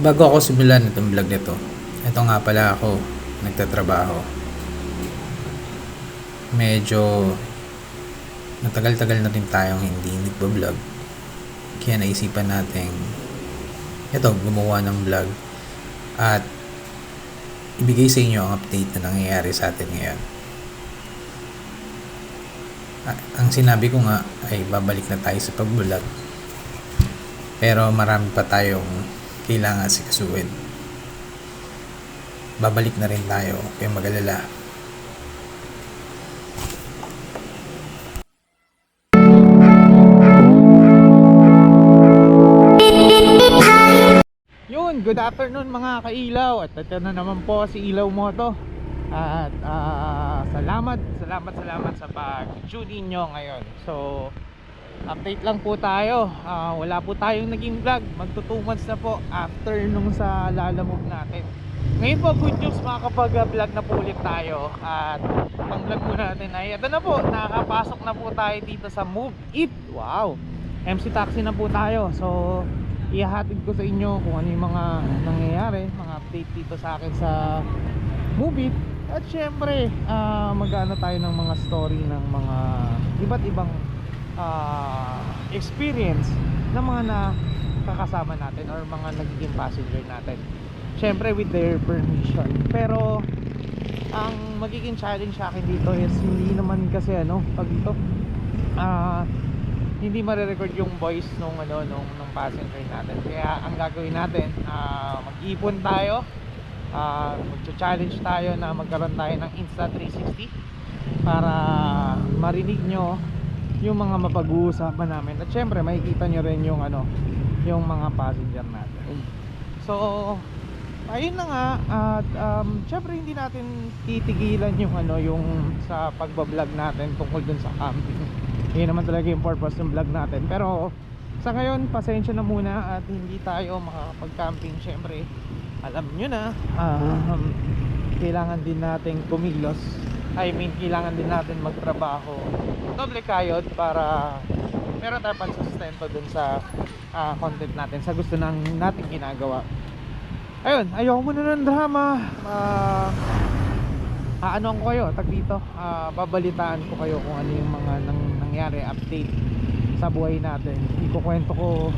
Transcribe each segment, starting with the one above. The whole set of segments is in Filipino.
bago ako simulan itong vlog nito, ito nga pala ako, nagtatrabaho. Medyo matagal-tagal na rin tayong hindi nagbablog. Kaya naisipan natin, ito, gumawa ng vlog at ibigay sa inyo ang update na nangyayari sa atin ngayon. Ang sinabi ko nga ay babalik na tayo sa pag-vlog. Pero marami pa tayong kailangan sikasuin. Babalik na rin tayo, kaya mag-alala. Yun, good afternoon mga kailaw At ito na naman po si Ilaw Moto At ah, salamat, salamat, salamat sa pag-tune in nyo ngayon So, update lang po tayo. Ah, Wala po tayong naging vlog. Magto 2 months na po after nung sa lalamove natin. Ngayon po, good news makakapag-vlog na po ulit tayo. At ang vlog po natin ay ito na po Nakakapasok na po tayo dito sa Move It. Wow! MC Taxi na po tayo. So, ihahatid ko sa inyo kung ano yung mga nangyayari mga update dito sa akin sa movie at syempre ah, mag-ano tayo ng mga story ng mga iba't ibang ah, experience ng mga nakakasama natin or mga nagiging passenger natin syempre with their permission pero ang magiging challenge sa akin dito is hindi naman kasi ano pag ito ah hindi mare-record yung voice nung ano nung nung passenger natin. Kaya ang gagawin natin, ah, mag-ipon tayo. ah magcha-challenge tayo na magkaroon tayo ng Insta360 para marinig nyo yung mga mapag-uusapan namin. At syempre, makikita nyo rin yung ano, yung mga passenger natin. So, ayun na nga. At um, syempre hindi natin titigilan yung ano yung sa pagbablog natin tungkol dun sa camping. Yun naman talaga yung purpose ng vlog natin. Pero sa ngayon pasensya na muna at hindi tayo makakapag camping syempre alam nyo na um, kailangan din nating kumilos. I mean kailangan din natin magtrabaho doble kayod para meron tayo pansustento dun sa ah, content natin sa gusto nang nating ginagawa. Ayun ayoko muna ng drama. Ah aano ko kayo tag dito. Ah, babalitaan ko kayo kung ano yung mga nang, nangyari update sa buhay natin. Ikukwento ko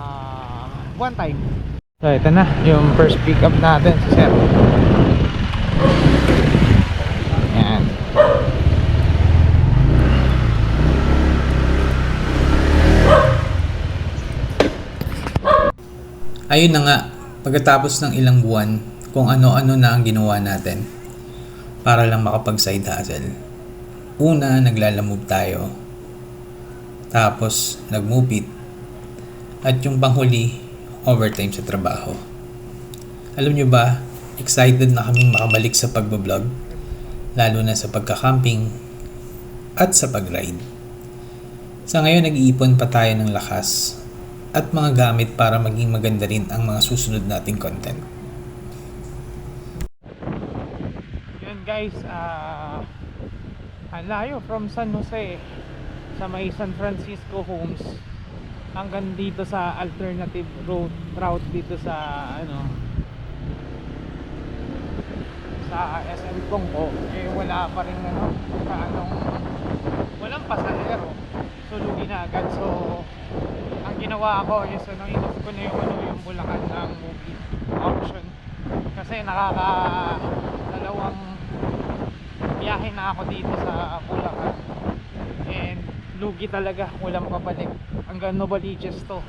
ah, one time. So ito na yung first pick up natin si sir yan Ayun na nga, pagkatapos ng ilang buwan, kung ano-ano na ang ginawa natin para lang makapag side hustle. Una, naglalamove tayo. Tapos, nagmove it. At yung panghuli, overtime sa trabaho. Alam nyo ba, excited na kaming makabalik sa pagbablog, lalo na sa pagka-camping at sa pag-ride. Sa ngayon, nag-iipon pa tayo ng lakas at mga gamit para maging maganda rin ang mga susunod nating content. yun guys ah ang layo from San Jose sa may San Francisco Homes hanggang dito sa alternative road route dito sa ano sa SM Kongko eh wala pa rin ano sa anong walang pasahero. So lugi na agad. So ginawa ko is ano inoff ko na yung ano yung Bulacan ng movie option. Kasi nakaka dalawang biyahe na ako dito sa Bulacan. And lugi talaga walang papalik hanggang Novaliches to.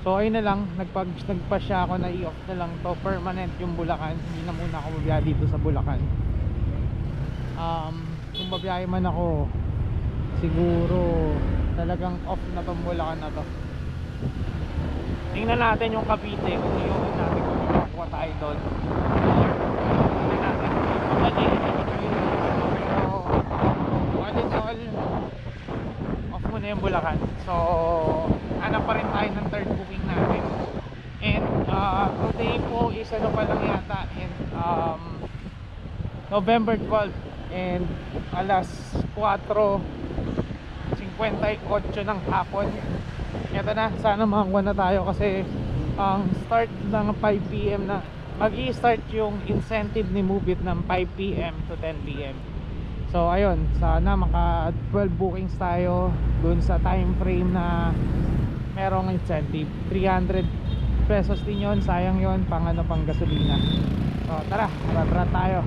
So ayun na lang nagpag, nagpa siya ako na i-off na lang to. Permanent yung Bulacan. Hindi na muna ako mabiyahe dito sa Bulacan. Um, kung mabiyahe man ako siguro talagang off na tong Bulacan na to tingnan natin yung Cavite. Kung yung natin kung yung makuha tayo doon tingnan natin. Mali pero all in all off muna yung Bulacan. So hanap pa rin tayo ng third booking natin. And uh, today po is ano pa lang yata. And um, November 12 and alas 4 58 ng hapon ito na sana makakuha na tayo kasi ang start ng 5pm na. Mag start yung incentive ni Mubit ng 5pm to 10pm so ayun sana maka 12 bookings tayo dun sa time frame na merong incentive. 300 pesos din yun sayang yun pang ano pang gasolina. So tara tara tayo.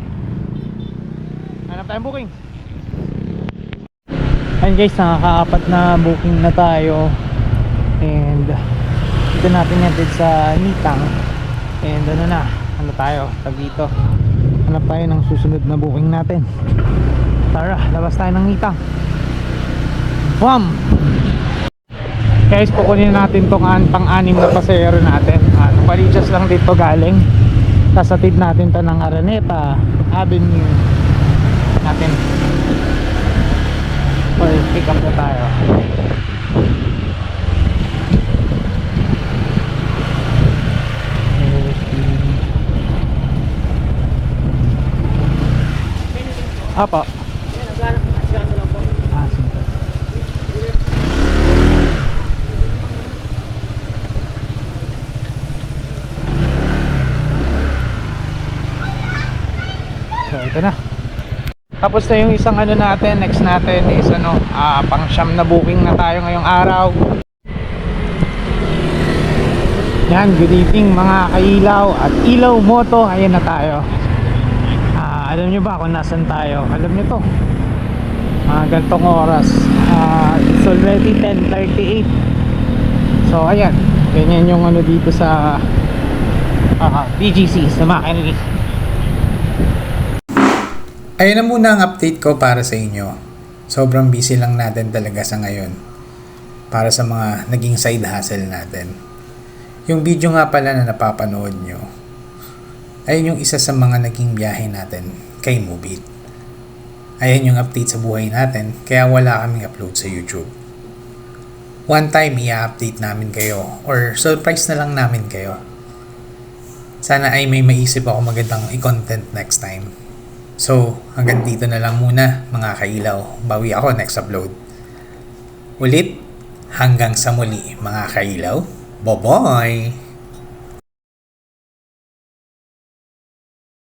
Hanap tayong booking Ayun guys, nakakaapat na booking na tayo and dito natin natin sa Nitang. And ano na, ano tayo, tag dito. Hanap tayo ng susunod na booking natin. Tara, labas tayo ng Nitang. Bam! Guys, kukunin natin tong an, pang-anim na pasayero natin. Ano, Palichas lang dito galing. Sasatid natin to ng Araneta Avenue. Natin. Or pick up na tayo Apo. Ah. So, ito na. Tapos na yung isang ano natin, next natin is ano, ah, pang siyam na booking na tayo ngayong araw. Yan, good evening mga kailaw at ilaw moto, ayan na tayo. Alam nyo ba kung nasan tayo? Alam nyo to. Mga gantong oras. Ah, it's already 10.38. So ayan, ganyan yung ano dito sa ah, BGC, sa McHenry. Ayun na muna ang update ko para sa inyo. Sobrang busy lang natin talaga sa ngayon. Para sa mga naging side hustle natin. Yung video nga pala na napapanood nyo, ayun yung isa sa mga naging biyahe natin kay Mubit. Ayan yung update sa buhay natin, kaya wala kaming upload sa YouTube. One time, i-update namin kayo, or surprise na lang namin kayo. Sana ay may maisip ako magandang i-content next time. So, hanggang dito na lang muna mga kailaw. Bawi ako next upload. Ulit, hanggang sa muli mga kailaw. Bye-bye!